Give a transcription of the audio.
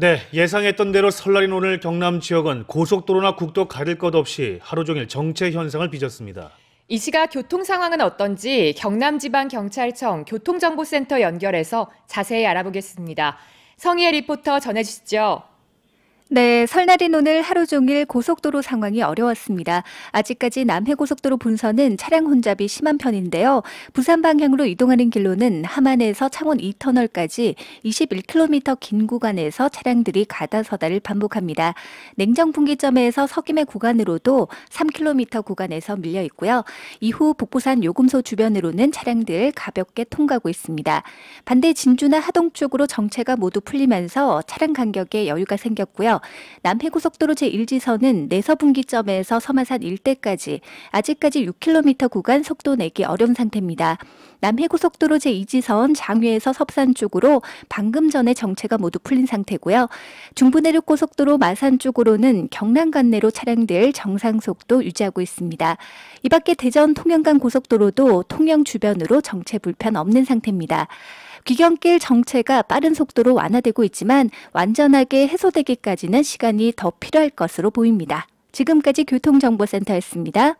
네, 예상했던 대로 설날인 오늘 경남 지역은 고속도로나 국도 가릴 것 없이 하루 종일 정체 현상을 빚었습니다. 이 시각 교통 상황은 어떤지 경남지방경찰청 교통정보센터 연결해서 자세히 알아보겠습니다. 성희애 리포터 전해주시죠. 네, 설날인 오늘 하루 종일 고속도로 상황이 어려웠습니다. 아직까지 남해고속도로 본선은 차량 혼잡이 심한 편인데요. 부산 방향으로 이동하는 길로는 함안에서 창원 2터널까지 21km 긴 구간에서 차량들이 가다서다를 반복합니다. 냉정분기점에서 석임의 구간으로도 3km 구간에서 밀려 있고요. 이후 북부산 요금소 주변으로는 차량들 가볍게 통과하고 있습니다. 반대 진주나 하동 쪽으로 정체가 모두 풀리면서 차량 간격에 여유가 생겼고요. 남해고속도로 제1지선은 내서분기점에서 서마산 일대까지 아직까지 6km 구간 속도 내기 어려운 상태입니다. 남해고속도로 제2지선 장위에서 섭산 쪽으로 방금 전에 정체가 모두 풀린 상태고요. 중부내륙고속도로 마산 쪽으로는 경남 관내로 차량들 정상 속도 유지하고 있습니다. 이 밖에 대전 통영간 고속도로도 통영 주변으로 정체 불편 없는 상태입니다. 귀경길 정체가 빠른 속도로 완화되고 있지만 완전하게 해소되기까지는 시간이 더 필요할 것으로 보입니다. 지금까지 교통정보센터였습니다.